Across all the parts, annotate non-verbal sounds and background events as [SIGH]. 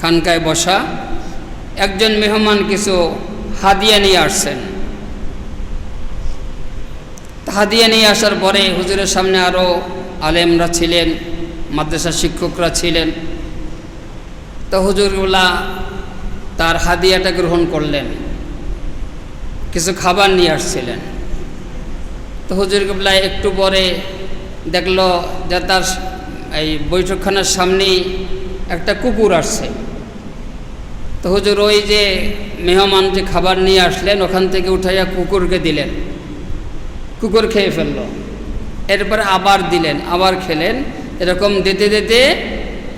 খানকায় বসা একজন মেহমান কিছু হাদিয়া নিয়ে আসছেন। হাদিয়া নিয়ে আসার পরে হুজুরের সামনে আরও আলেমরা ছিলেন, মাদ্রাসার শিক্ষকরা ছিলেন। তো হুজুরগুলা তার হাদিয়াটা গ্রহণ করলেন। কিছু খাবার নিয়ে আসছিলেন। তো হুজুর একটু পরে দেখল যে তার এই বৈঠকখানার সামনেই একটা কুকুর আসছে। হুজুর ওই যে মেহমান যে খাবার নিয়ে আসলেন, ওখান থেকে উঠাইয়া কুকুরকে দিলেন। কুকুর খেয়ে ফেলল। এরপরে আবার দিলেন, আবার খেলেন। এরকম দিতে দিতে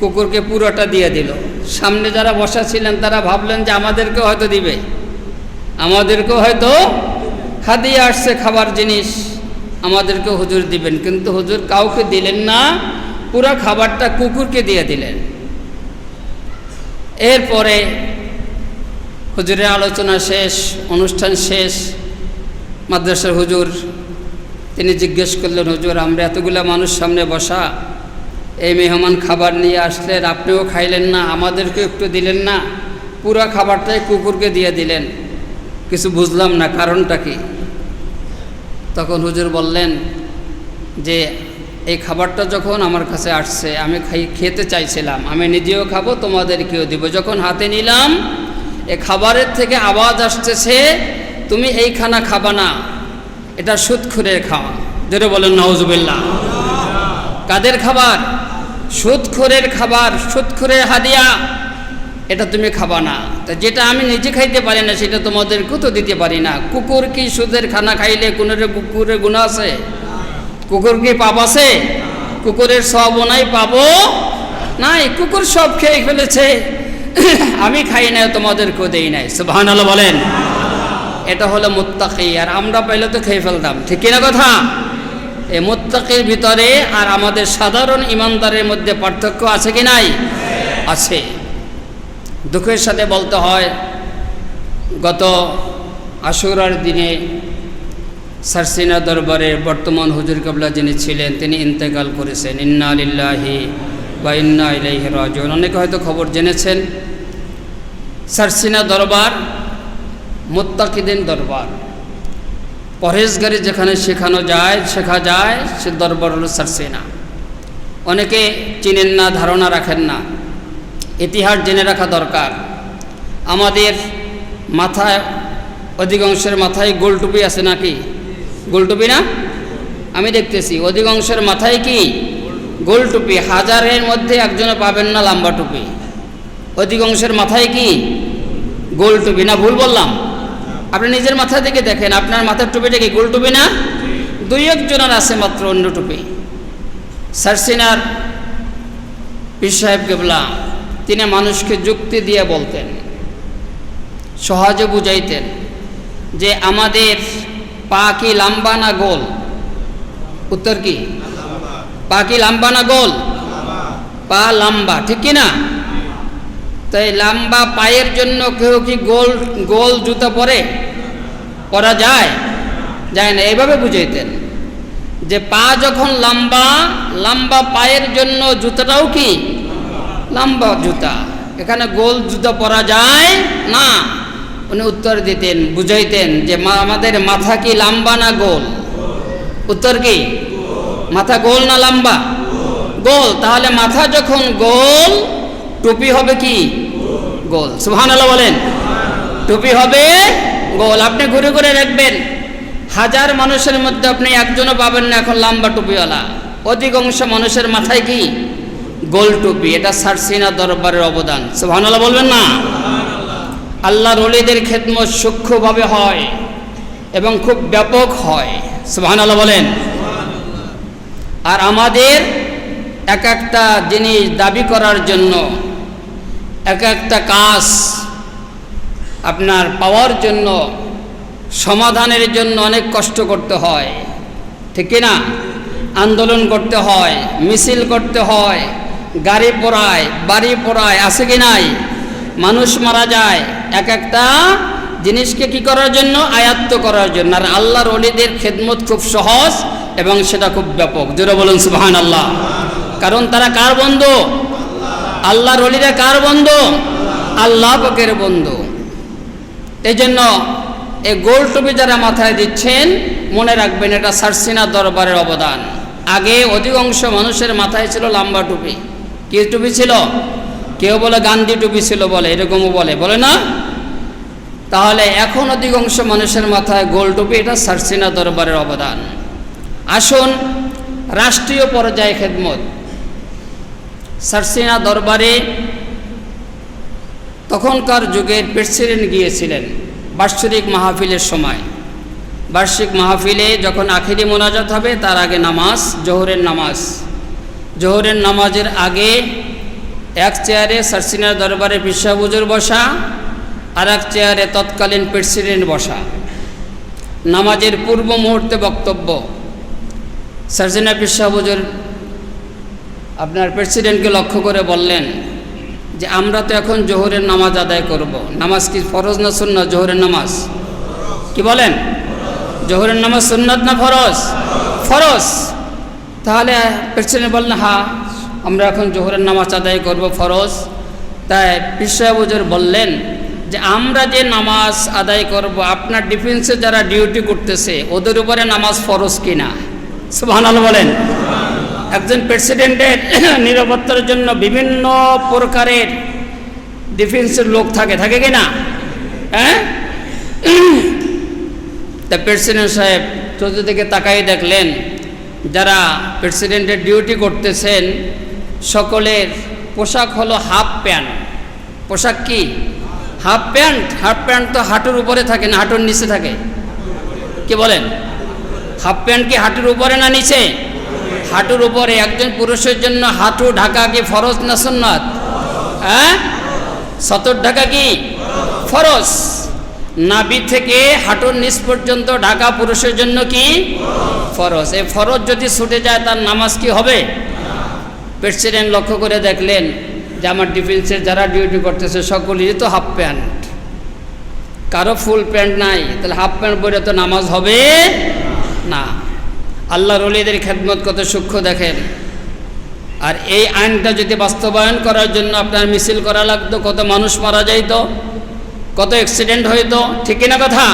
কুকুরকে পুরোটা দিয়ে দিল। সামনে যারা বসা ছিলেন, তারা ভাবলেন যে আমাদেরকেও হয়তো দিবে। আমাদেরকেও হয়তো হাদিয়ে আসছে খাবার জিনিস। আমাদেরকে হুজুর দিবেন। কিন্তু হুজুর কাউকে দিলেন না, পুরো খাবারটা কুকুরকে দিয়ে দিলেন। এরপরে হুজুরের আলোচনা শেষ, অনুষ্ঠান শেষ, মাদ্রাসার হুজুর, তিনি জিজ্ঞেস করলেন, হুজুর, আমরা এতগুলো মানুষ সামনে বসা, এই মেহমান খাবার নিয়ে আসলেন, আপনিও খাইলেন না আমাদেরকে একটু দিলেন না, পুরো খাবারটাই কুকুরকে দিয়ে দিলেন, কিছু বুঝলাম না, কারণটা কি? তখন হুজুর বললেন, যে এই খাবারটা যখন আমার কাছে আসছে, আমি খাই, খেতে চাইছিলাম, আমি নিজেও খাব, তোমাদেরকেও দিব, যখন হাতে নিলাম এ খাবারের থেকে আওয়াজ আসতেছে তুমি এই খানা খাবা না। এটা সুদখুরের খাওয়া। যেটা বলেন নওজুবিল্লা কাদের খাবার? সুদখুরের খাবার সুদখুরের হাদিয়া। এটা তুমি খাবা না। তা যেটা আমি নিজে খাইতে পারি না, সেটা তোমাদেরকেও তো দিতে পারি না। কুকুর কি সুদের খানা খাইলে কোনো কুকুরের গুণ আছে? কুকুর কি পাপ আছে? কুকুরের সব নাই পাবো নাই। কুকুর সব খেয়ে ফেলেছে। [COUGHS] আমি খাই নাই, তোমাদেরকেও দেই নাই। সুবাহান বলেন। এটা হলো মুত্তাকি, আর আমরা পাইলে তো খেয়ে ফেলতাম। ঠিক কিনা কথা? এই মুত্তাকির ভিতরে আর আমাদের সাধারণ ইমানদারের মধ্যে পার্থক্য আছে কি নাই? আছে। দুঃখের সাথে বলতে হয়, গত আশুরার দিনে সারসিনা দরবারের বর্তমান হুজুর কাবলা যিনি ছিলেন, তিনি ইন্তেকাল করেছেন। ইন্না আলিল্লাহি বা ইন্না ইলাইহি রাজিউন। অনেকে হয়তো খবর জেনেছেন সারসিনা দরবার, মোত্তাকিদিন দরবার। পরহেজগারি যেখানে শেখানো যায়, শেখা যায়, সে দরবার হল সারসিনা অনেকে চিনেন না, ধারণা রাখেন না। ইতিহাস জেনে রাখা দরকার। আমাদের মাথায়, অধিকাংশের মাথায় গোল টুপি আছে নাকি? গোল টুপি না? আমি দেখতেছি, অধিকাংশের মাথায় কি? গোল টুপি। হাজারের মধ্যে একজনে পাবেন না লম্বা টুপি। অধিকাংশের মাথায় কি? গোল টুপি। না, ভুল বললাম। আপনি নিজের মাথা থেকে দেখেন, আপনার মাথার টুপিটা কি গোল টুপি না? দুই একজনের আছে মাত্র অন্য টুপি। সারসিনার পীর সাহেব কেবলা, তিনি মানুষকে যুক্তি দিয়ে বলতেন, সহজে বুঝাইতেন যে আমাদের পা কি লাম্বা না গোল? উত্তর কি? পা কি লাম্বা না গোল? পা লম্বা, ঠিক কি না? তাই লম্বা পায়ের জন্য কেউ কি গোল গোল জুতা পরে? পরা যায়? যায় না, এইভাবে বুঝাইতেন। যে পা যখন লম্বা লম্বা পায়ের জন্য জুতাটাও কি? লম্বা জুতা। এখানে গোল জুতা পরা যায়? না। উনি উত্তর দিতেন, বুঝাইতেন যে আমাদের মাথা কি লম্বা না গোল? উত্তর কি? মাথা গোল না লম্বা? গোল। তাহলে মাথা যখন গোল, টুপি হবে কি? গোল। সুহান বলেন। টুপি হবে গোল। আপনি ঘুরে ঘুরে রাখবেন হাজার মানুষের মধ্যে আপনি একজনও পাবেন না এখন লম্বা টুপিওয়ালা। অধিকাংশ মানুষের মাথায় কি? গোল টুপি। এটা সারসিনা দরবারের অবদান। সুহানাল্লাহ বলবেন না? আল্লাহ রলিদের খেদমত সূক্ষ্মভাবে হয় এবং খুব ব্যাপক হয়। সুহানাল্লাহ বলেন। আর আমাদের এক একটা জিনিস দাবি করার জন্য, এক একটা কাজ আপনার পাওয়ার জন্য, সমাধানের জন্য অনেক কষ্ট করতে হয়। ঠিক না? আন্দোলন করতে হয়, মিছিল করতে হয়, গাড়ি পোড়ায়, বাড়ি পোড়ায়, আছে কি নাই? মানুষ মারা যায়, এক একটা জিনিসকে কি করার জন্য? আয়াত্ত করার জন্য। আর আল্লাহর অলিদের খেদমত খুব সহজ এবং সেটা খুব ব্যাপক। জোরে বলুন সুবাহান আল্লাহ কারণ তারা কার বন্ধু? আল্লাহর অলিরা কার বন্ধু? আল্লাহ পাকের বন্ধু। এই জন্য এই গোল টুপি যারা মাথায় দিচ্ছেন, মনে রাখবেন এটা সারসিনা দরবারের অবদান। আগে অধিকাংশ মানুষের মাথায় ছিল লম্বা টুপি। কি টুপি ছিল? কেউ বলে গান্ধী টুপি ছিল বলে, এরকমও বলে। বলে না? তাহলে এখন অধিকাংশ মানুষের মাথায় গোল টুপি, এটা সারসিনা দরবারের অবদান। আসুন, রাষ্ট্রীয় পর্যায়ে খেদমত। সারসিনা দরবারে তখনকার যুগের প্রেসিডেন্ট গিয়েছিলেন, বার্ষিক মাহফিলের সময়। বার্ষিক মাহফিলে যখন আখিরি মোনাজাত হবে, তার আগে নামাজ, জোহরের নামাজ। জোহরের নামাজের আগে এক চেয়ারে সারসিনার দরবারে বিশ্বাবুজুর বসা আর এক চেয়ারে তৎকালীন প্রেসিডেন্ট বসা। নামাজের পূর্ব মুহূর্তে বক্তব্য সারসিনা বিশ্বাবুজুর আপনার প্রেসিডেন্টকে লক্ষ্য করে বললেন যে, আমরা তো এখন জোহরের নামাজ আদায় করব। নামাজ কি ফরজ না সুন্নত? জোহরের নামাজ। কি বলেন? জোহরের নামাজ সুন্নত না ফরজ? ফরজ। তাহলে প্রেসিডেন্ট বললেন, হা, আমরা এখন জোহরের নামাজ আদায় করব, ফরজ। তাই বিশ্বাবুজুর বললেন যে আমরা যে নামাজ আদায় করব, আপনার ডিফেন্সে যারা ডিউটি করতেছে, ওদের উপরে নামাজ ফরজ কিনা? সুবহানাল বলেন। একজন প্রেসিডেন্টের [COUGHS] নিরাপত্তার জন্য বিভিন্ন প্রকারের ডিফেন্সের লোক থাকে থাকে কি না? হ্যাঁ? [COUGHS] তা প্রেসিডেন্ট সাহেব চতুর্দিকে তাকাই দেখলেন, যারা প্রেসিডেন্টের ডিউটি করতেছেন, সকলের পোশাক হলো হাফ প্যান্ট পোশাক কি? হাফ প্যান্ট হাফ প্যান্ট তো হাঁটুর উপরে থাকে না, হাঁটুর নিচে থাকে। কি বলেন? হাফ প্যান্ট কি হাঁটুর উপরে না নিচে? হাঁটুর উপরে, একজন পুরুষের জন্য হাঁটু ঢাকা কি ফরজ না সুন্নত? হ্যাঁ? সতর ঢাকা কি? ফরজ। নাবি থেকে হাঁটুর নিচ পর্যন্ত ঢাকা পুরুষের জন্য কি? ফরজ। এই ফরজ যদি ছুটে যায়, তার নামাজ কি হবে? প্রেসিডেন্ট লক্ষ্য করে দেখলেন যে আমার ডিফেন্সের যারা ডিউটি করতেছে সকলেরই তো হাফ প্যান্ট কারও ফুল প্যান্ট নাই, তাহলে হাফ প্যান্ট পরে তো নামাজ হবে না। আল্লাহ রলিদের খেদমত কত সূক্ষ্ম দেখেন। আর এই আইনটা যদি বাস্তবায়ন করার জন্য আপনার মিছিল করা লাগতো, কত মানুষ মারা যাইত, কত অ্যাক্সিডেন্ট হইতো, ঠিক না কথা?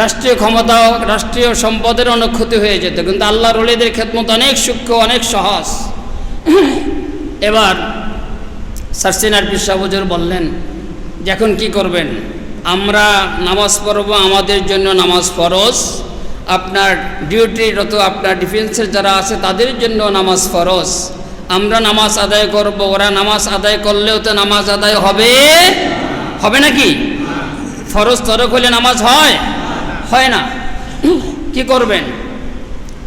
রাষ্ট্রীয় ক্ষমতা রাষ্ট্রীয় সম্পদের অনেক ক্ষতি হয়ে যেত, কিন্তু আল্লাহ রলিদের খেদমত অনেক সূক্ষ্ম, অনেক সহজ। এবার সার্সিনার বিশ্বাবুজুর বললেন, যে এখন কী করবেন? আমরা নামাজ পড়ব, আমাদের জন্য নামাজ ফরজ। আপনার ডিউটিরত আপনার ডিফেন্সের যারা আছে, তাদের জন্য নামাজ ফরজ। আমরা নামাজ আদায় করব, ওরা নামাজ আদায় করলেও তো নামাজ আদায় হবে। হবে নাকি? ফরজ তরক হলে নামাজ হয়? হয় না। [CLEARS THROAT] কি করবেন?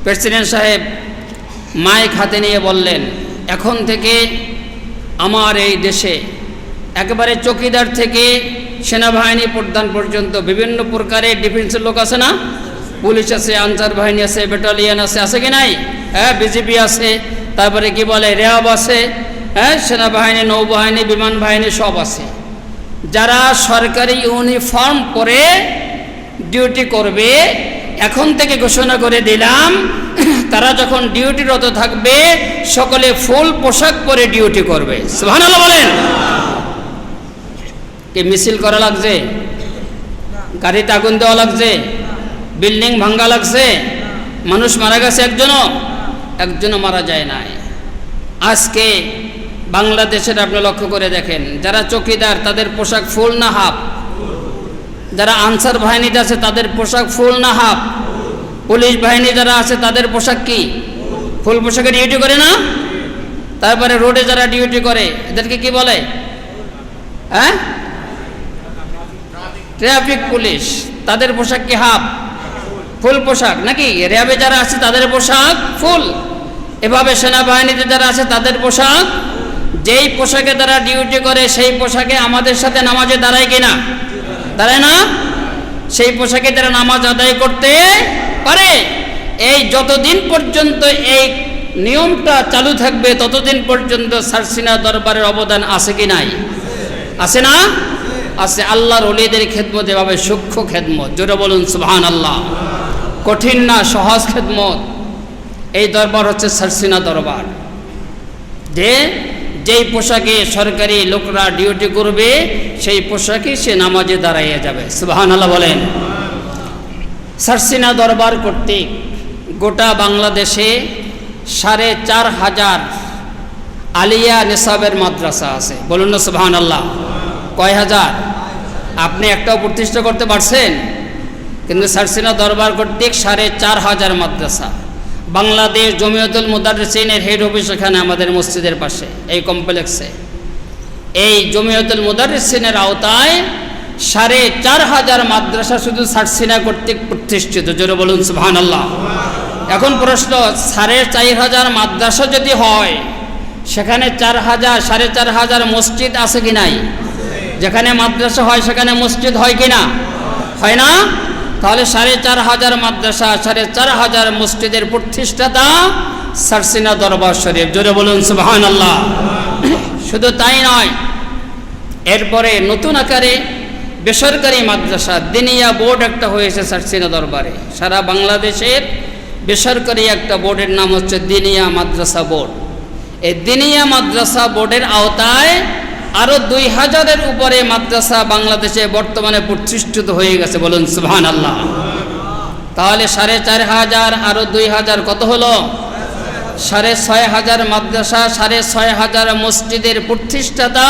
প্রেসিডেন্ট সাহেব মাইক হাতে নিয়ে বললেন, এখন থেকে আমার এই দেশে একেবারে চকিদার থেকে সেনাবাহিনী প্রধান পর্যন্ত বিভিন্ন প্রকারের ডিফেন্সের লোক আছে না? পুলিশ আছে, আনসার বাহিনী আছে, ব্যাটালিয়ান আছে আছে কি নাই? হ্যাঁ বিজেপি আছে, তারপরে কি বলে, র্যাব আছে হ্যাঁ সেনাবাহিনী, নৌবাহিনী, বিমান বাহিনী সব আছে। যারা সরকারি ইউনিফর্ম পরে ডিউটি করবে এখন থেকে ঘোষণা করে দিলাম, [CLEARS THROAT] তারা যখন ডিউটিরত থাকবে, সকলে ফুল পোশাক পরে ডিউটি করবে। সুবহানাল্লাহ বলেন। কি মিছিল করা লাগছে? গাড়িতে আগুন দেওয়া লাগছে? বিল্ডিং ভাঙ্গা লাগছে? মানুষ মারা গেছে একজনও? একজনও মারা যায় নাই। আজকে বাংলাদেশের আপনি লক্ষ্য করে দেখেন, যারা চকিদার, তাদের পোশাক ফুল না হাফ। যারা আনসার বাহিনীতে আছে, তাদের পোশাক ফুল না হাফ? পুলিশ বাহিনী যারা আছে, তাদের পোশাক কি? ফুল পোশাকে ডিউটি করে না? তারপরে রোডে যারা ডিউটি করে, এদেরকে কি বলে? হ্যাঁ? ট্রাফিক পুলিশ তাদের পোশাক কি হাফ? ফুল পোশাক নাকি? র্যাবে যারা আছে, তাদের পোশাক ফুল। এভাবে সেনাবাহিনীতে যারা আছে, তাদের পোশাক, যেই পোশাকে তারা ডিউটি করে, সেই পোশাকে আমাদের সাথে নামাজে দাঁড়ায় কিনা? দাঁড়ায় না। সেই পোশাকে তারা নামাজ আদায় করতে পারে। এই যতদিন পর্যন্ত এই নিয়মটা চালু থাকবে, ততদিন পর্যন্ত সারসিনা দরবারের অবদান আছে কি নাই? আছে না? আছে আল্লাহর অলিদের খেদমত, এভাবে সূক্ষ্ম খেদমত। জোরে বলুন সুবহান আল্লাহ কঠিন না, সহজ খেদমত। এই দরবার হচ্ছে সারসিনা দরবার। যে যেই পোশাকে সরকারি লোকরা ডিউটি করবে, সেই পোশাকে সে নামাজে দাঁড়াইয়া যাবে। সুবাহান আল্লাহ বলেন। সারসিনা দরবার কর্তৃক গোটা বাংলাদেশে সাড়ে চার হাজার আলিয়া নিসাবের মাদ্রাসা আছে। বলুন না সুবাহান আল্লাহ কয় হাজার? আপনি একটাও প্রতিষ্ঠা করতে পারছেন? কিন্তু সারসিনা দরবার কর্তৃক সাড়ে চার হাজার মাদ্রাসা। বাংলাদেশ জমিয়তুল মুদারিসিনের হেড অফিস এখানে আমাদের মসজিদের পাশে, এই কমপ্লেক্সে এই জমিয়তুল মুদারিসিনের আওতায় সাড়ে চার হাজার মাদ্রাসা শুধু সারসিনা কর্তৃক প্রতিষ্ঠিত। জোরে বলুন সুবহান আল্লাহ এখন প্রশ্ন, সাড়ে চার হাজার মাদ্রাসা যদি হয়, সেখানে চার হাজার, সাড়ে চার হাজার মসজিদ আছে কি নাই? যেখানে মাদ্রাসা হয়, সেখানে মসজিদ হয় কি না? হয় না? তাহলে সাড়ে চার হাজার মাদ্রাসা, সাড়ে চার হাজার মসজিদের প্রতিষ্ঠাতা সারসিনা দরবার শরীফ। জোরে বলুন সুবহান আল্লাহ শুধু তাই নয়, এরপরে নতুন আকারে বেসরকারি মাদ্রাসা, দিনিয়া বোর্ড একটা হয়েছে সারসিনা দরবারে। সারা বাংলাদেশের বেসরকারি একটা বোর্ডের নাম হচ্ছে দিনিয়া মাদ্রাসা বোর্ড। এই দিনিয়া মাদ্রাসা বোর্ডের আওতায় আরও দুই হাজারের উপরে মাদ্রাসা বাংলাদেশে বর্তমানে প্রতিষ্ঠিত হয়ে গেছে। বলুন সুবহান আল্লাহ তাহলে সাড়ে চার হাজার আরও দুই হাজার কত হলো? সাড়ে ছয় হাজার মাদ্রাসা, সাড়ে ছয় হাজার মসজিদের প্রতিষ্ঠাতা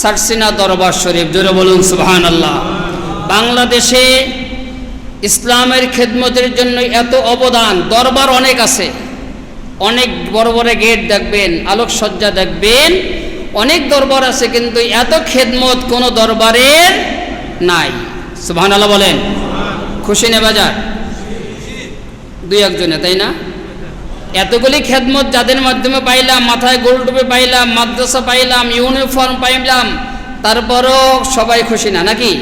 সারসিনা দরবার শরীফ। জোরে বলুন সুবহান আল্লাহ বাংলাদেশে ইসলামের খেদমতের জন্য এত অবদান, দরবার অনেক আছে। অনেক বড় বড় গেট দেখবেন, আলোকসজ্জা দেখবেন অনেক দরবার আছে, কিন্তু এত খেদমত কোনো দরবারের নাই। সুবহান আল্লাহ বলেন। খুশি নে বাজার? দুই একজনে, তাই না? এতগুলি খেদমত যাদের মাধ্যমে পাইলাম, মাথায় গোল টুপে পাইলাম, মাদ্রাসা পাইলাম, ইউনিফর্ম পাইলাম, তারপরও সবাই খুশি না, নাকি?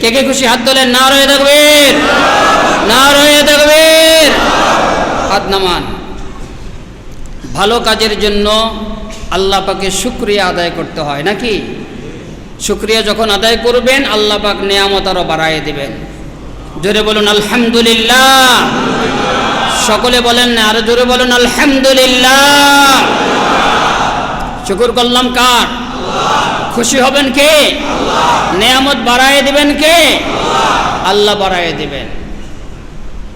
কে কে খুশি? হাত তোলেন। না রয়ে থাকবেন না রয়ে থাকবেন হাত নামান। ভালো কাজের জন্য আল্লাহ পাকে শুক্রিয়া আদায় করতে হয়, নাকি? শুক্রিয়া যখন আদায় করবেন, আল্লাহ পাক নেয়ামত আরও বাড়াই দেবেন। জোরে বলুন, আলহামদুলিল্লাহ। সকলে বলেন না, আরও জোরে বলুন, আলহামদুলিল্লাহ। শুকুর করলাম কার? খুশি হবেন কে? নেয়ামত বাড়ায় দিবেন কে? আল্লাহ বাড়ায় দিবেন।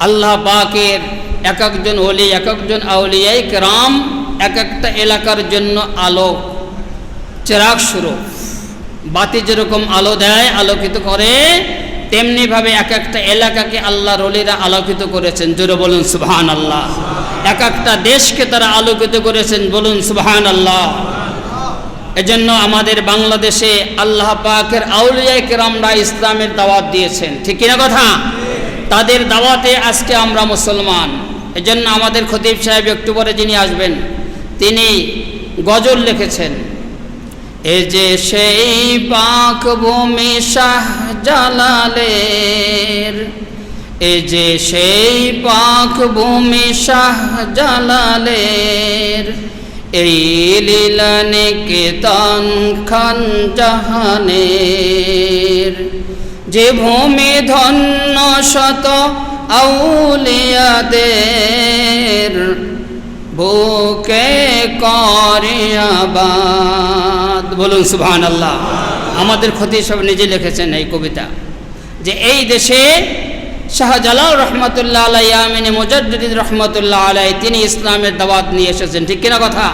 আল্লাহ পাকের এক একজন ওলি, এক একজন আউলিয়াই কেরাম এক একটা এলাকার জন্য আলো চেরাক শুরু। বাতি যেরকম আলো দেয়, আলোকিত করে, তেমনিভাবে এক একটা এলাকাকে আল্লাহ রলিরা আলোকিত করেছেন। জোরে বলুন সুবহান আল্লাহ এক একটা দেশকে তারা আলোকিত করেছেন। বলুন সুবহান আল্লাহ এজন্য আমাদের বাংলাদেশে আল্লাহ পাকের আউলিয়ায় কেরামরা ইসলামের দাওয়াত দিয়েছেন। ঠিক কিনা কথা? তাদের দাওয়াতে আজকে আমরা মুসলমান। এজন্য আমাদের খতিব সাহেব একটু পরে যিনি আসবেন তিনি গজল লিখেছেন। এ যে সেই পাক ভূমি শাহ জালালের, এ যে সেই পাক ভূমি শাহ জালালের, এই লীলানে কেতন খান জাহানের, যে ভূমি ধন্য শত আউলিয়াদের বুকে করিয়াবাদ বলুন সুবহান আল্লাহ আমাদের ক্ষতি সব নিজে লিখেছেন এই কবিতা। যে এই দেশে শাহজালাল রহমতুল্লাহ আলাই আমিনী মুজাদ্দিদ রহমতুল্লাহ আলাই তিনি ইসলামের দাওয়াত নিয়ে এসেছেন। ঠিক কিনা কথা?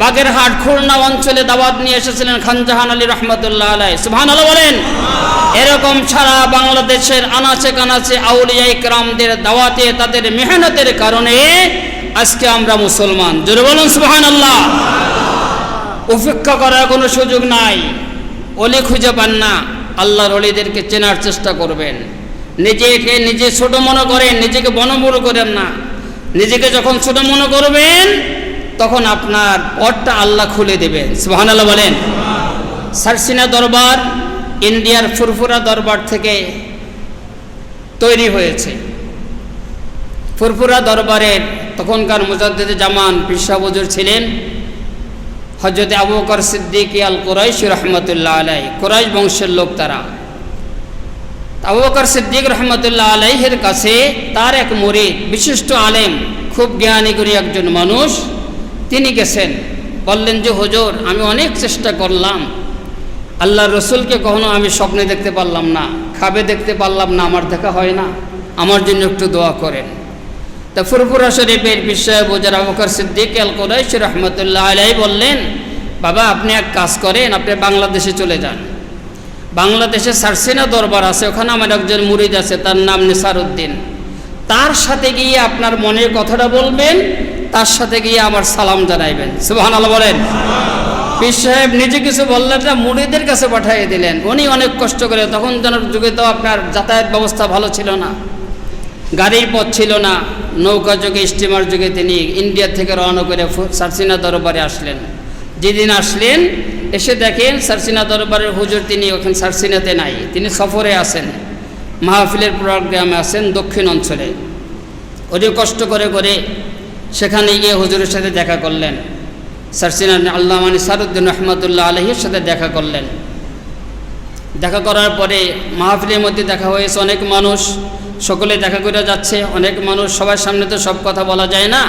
বাগেরহাট, খুলনা অঞ্চলে দাওয়াত নিয়ে এসেছিলেন খানজাহান আলী রহমতুল্লাহ আলাই সুবহান আল্লাহ বলেন, এরকম সারা বাংলাদেশের আনাচে কানাচে আউলিয়া ইকরামদের দাওয়াতে তাদের মেহনতের কারণে আজকে আমরা মুসলমান। জোরে বলুন সুবহান আল্লাহ উপেক্ষা করার কোনো সুযোগ নাই। অলি খুঁজে পান না। আল্লাহর অলিদেরকে চেনার চেষ্টা করবেন। নিজেকে নিজে ছোট মনে করেন, নিজেকে বনবড় করেন না। নিজেকে যখন ছোট মনে করবেন, তখন আপনার পথটা আল্লাহ খুলে দেবেন। সুবহান আল্লাহ বলেন। সারসিনা দরবার, ইন্ডিয়ার ফুরফুরা দরবার থেকে তৈরি হয়েছে। ফুরফুরা দরবারের তখনকার মুজাদ্দিদ জামান পিসাবজুর ছিলেন হজরত আবু বকর সিদ্দিক আল কোরাইশ রহমতুল্লাহ আলাই কোরাইশ বংশের লোক তারা। আবু বকর সিদ্দিক রহমতুল্লাহ আলাইহের কাছে তার এক মরিদ, বিশিষ্ট আলেম, খুব জ্ঞানী করি একজন মানুষ, তিনি গেছেন। বললেন যে হুজুর, আমি অনেক চেষ্টা করলাম। আল্লাহ রসুলকে কখনো আমি স্বপ্নে দেখতে পারলাম না, খাবে দেখতে পারলাম না, আমার দেখা হয় না। আমার জন্য একটু দোয়া করেন। তা ফুরফুরা শরীফের বিষয়ে বোজার আবকর সিদ্দিক আল কোরাইশ রহমতুল্লাহ আলাই বললেন, বাবা, আপনি এক কাজ করেন, আপনি বাংলাদেশে চলে যান। বাংলাদেশে সারসিনা দরবার আছে, ওখানে আমার একজন মুরিদ আছে, তার নাম নিসারুদ্দিন। তার সাথে গিয়ে আপনার মনের কথাটা বলবেন, তার সাথে গিয়ে আমার সালাম জানাইবেন। সুবাহান আল্লাহ বলেন। পীর সাহেব নিজে কিছু বললেন না মুড়িদের কাছে পাঠিয়ে দিলেন। উনি অনেক কষ্ট করে, তখন যেন যুগে তো আপনার যাতায়াত ব্যবস্থা ভালো ছিল না। গাড়ির পথ ছিল না। নৌকা যুগে স্টিমার যুগে তিনি ইন্ডিয়া থেকে রওনা করে সারসিনা দরবারে আসলেন। যেদিন আসলেন, এসে দেখেন সারসিনা দরবারের হুজুর তিনি ওখানে সারসিনাতে নাই। তিনি সফরে আছেন। মাহফিলের প্রোগ্রামে আছেন দক্ষিণ অঞ্চলে। উনি কষ্ট করে করে সেখানে গিয়ে হুজুরের সাথে দেখা করলেন। সারসিনা আল্লাহ মানি সারুদ্দিন রহমতুল্লাহ আলহির সাথে দেখা করলেন। দেখা করার পরে মাহফিলের মধ্যে দেখা হয়েছে অনেক মানুষ। সকলে দেখা করে যাচ্ছে, অনেক মানুষ সবার সামনে তো সব কথা বলা যায় না।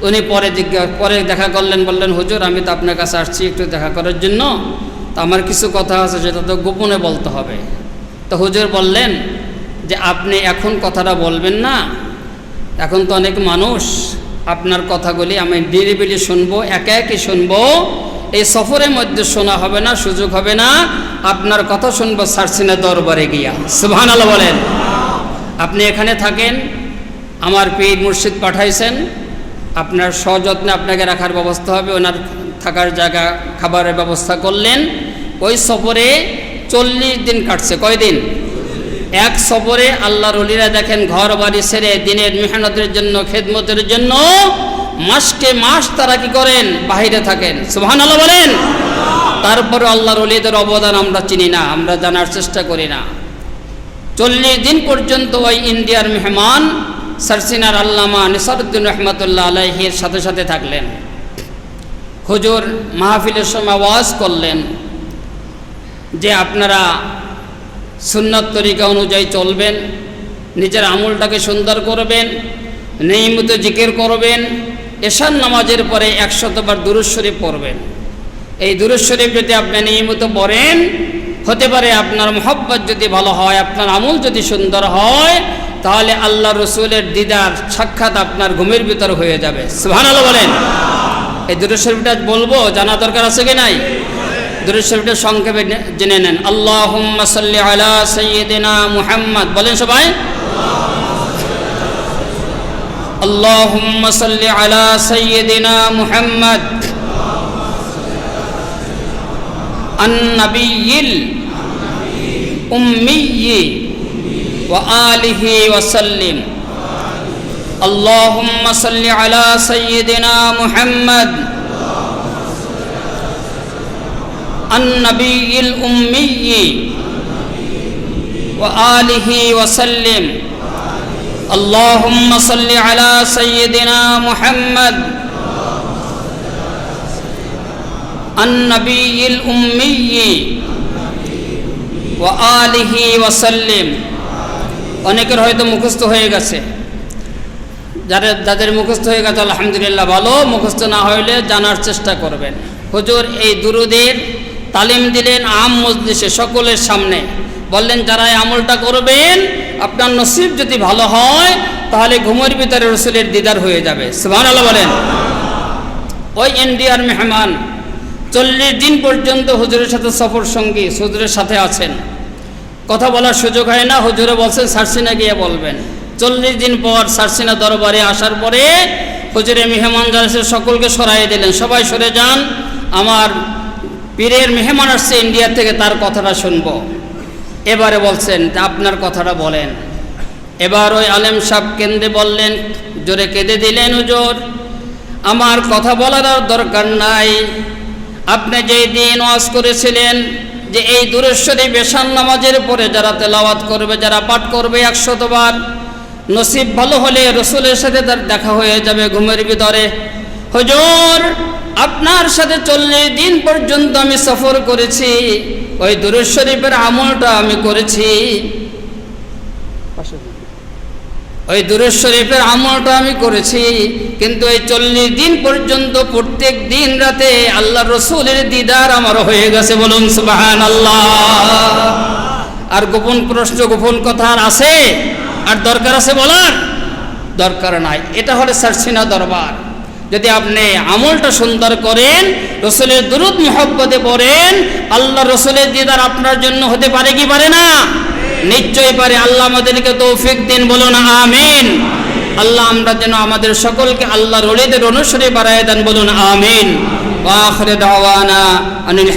উনি পরে জিজ্ঞা- পরে দেখা করলেন, বললেন, হুজুর, আমি তো আপনার কাছে আসছি একটু দেখা করার জন্য। তো আমার কিছু কথা আছে, সেটা তো গোপনে বলতে হবে। তো হুজুর বললেন যে, আপনি এখন কথাটা বলবেন না। এখন তো অনেক মানুষ আপনার কথাগুলি আমি নিরিবিলি শুনব, একে একে শুনব। এই সফরের মধ্যে শোনা হবে না, সুযোগ হবে না। আপনার কথা শুনব সারসিনা দরবারে গিয়া। সুবহান আল্লাহ বলেন। আপনি এখানে থাকেন, আমার পীর মুর্শিদ পাঠাইছেন, আপনার সযত্নে আপনাকে রাখার ব্যবস্থা হবে, ওনার থাকার জায়গা, খাবারের ব্যবস্থা করলেন। ওই সফরে চল্লিশ দিন কাটছে, কয়দিন? এক সফরে আল্লাহর অলিরা দেখেন ঘর বাড়ি সেরে, দিনের মেহনতের জন্য, খেদমতের জন্য, মাসকে মাস তারা কি করেন? বাহিরে থাকেন। সুবহান আল্লাহ বলেন। তারপরে আল্লাহর অলিদের অবদান আমরা চিনি না, আমরা জানার চেষ্টা করি না। চল্লিশ দিন পর্যন্ত ওই ইন্ডিয়ার মেহমান সারসিনার আল্লামা নিসারুদ্দিন রহমতুল্লাহ আলাইহির সাথে সাথে থাকলেন। হুজুর মাহফিলের সময় ওয়াজ করলেন যে আপনারা সুন্নত তরিকা অনুযায়ী চলবেন, নিজের আমলটাকে সুন্দর করবেন, নিয়মিত জিকির করবেন এশান নামাজের পরে একশতবার দুরুজ পড়বেন। এই দুরুজ শরীফ যদি আপনি নিয়মিত পড়েন হতে পারে আপনার মোহব্বত যদি ভালো হয়, আপনার আমল যদি সুন্দর হয়, তাহলে আল্লাহ রসুলের দিদার সাক্ষাৎ আপনার ঘুমের ভিতর হয়ে যাবে। সুহান আলো বলেন। এই শরীফটা বলব জানা দরকার আছে কি নাই? শরীফটা সংক্ষেপে জেনে নেন। সাল্লি আলা সাইয়্যিদিনা মুহাম্মদ। বলেন সবাই। সাল্লি আলা সাইয়্যিদিনা মুহাম্মদ। النبي الأمي وآله وسلم. اللهم صل على سيدنا محمد. النبي الأمي وآله وسلم. اللهم صل على سيدنا محمد. النبي الأمي وآله وسلم অনেকের হয়তো মুখস্থ হয়ে গেছে যাদের যাদের মুখস্থ হয়ে গেছে আলহামদুলিল্লাহ ভালো মুখস্থ না হইলে জানার চেষ্টা করবেন হুজুর এই দুরুদের তালিম দিলেন আম মজলিসে সকলের সামনে বললেন যারা এই আমলটা করবেন আপনার নসিব যদি ভালো হয় তাহলে ঘুমের ভিতরে রসুলের দিদার হয়ে যাবে সুবহান আল্লাহ বলেন ওই ইন্ডিয়ার মেহমান চল্লিশ দিন পর্যন্ত হুজুরের সাথে সফর সঙ্গী, হুজুরের সাথে আছেন। কথা বলার সুযোগ হয় না, হুজুরে বলছেন, সারসিনা গিয়ে বলবেন। চল্লিশ দিন পর সারসিনা দরবারে আসার পরে হুজুরে মেহমান যারা সকলকে সরাই দিলেন। সবাই সরে যান, আমার পীরের মেহমান আসছে ইন্ডিয়া থেকে, তার কথাটা শুনব। এবারে বলছেন, আপনার কথাটা বলেন। এবার ওই আলেম সাহেব কেন্দ্রে বললেন, জোরে কেঁদে দিলেন হুজুর। আমার কথা বলার দরকার নাই। আপনি যেই দিন ওয়াজ করেছিলেন যে এই দূরেশ্বরী বেশান নামাজের পরে যারা তেলাওয়াত করবে, যারা পাঠ করবে একশতবার, নসিব ভালো হলে রসুলের সাথে তার দেখা হয়ে যাবে ঘুমের ভিতরে। হুজুর, আপনার সাথে চল্লিশ দিন পর্যন্ত আমি সফর করেছি, ওই দুরুজ শরীফের আমলটা আমি করেছি। ওই দুরুদ শরীফের আমলটা আমি করেছি, কিন্তু এই চল্লিশ দিন পর্যন্ত প্রত্যেক দিন রাতে আল্লাহ রসুলের দিদার আমার হয়ে গেছে বলুন সুবাহান আল্লাহ আর গোপন প্রশ্ন, গোপন কথা আর আছে? আর দরকার আছে বলার? দরকার নাই। এটা হলে সারসিনা দরবার। যদি আপনি আমলটা সুন্দর করেন, রসুলের দুরুদ মোহব্বতে পড়েন আল্লাহ রসুলের দিদার আপনার জন্য হতে পারে কি পারে না? নিশ্চয়ই পারে আল্লাহ আমাদেরকে তৌফিক দিন বলুন আমিন। আল্লাহ আমরা যেন আমাদের সকলকে আল্লাহর রলিদের অনুসরে বাড়ায় দেন বলুন আমিন। রবিলাম দাওয়ানা আনিল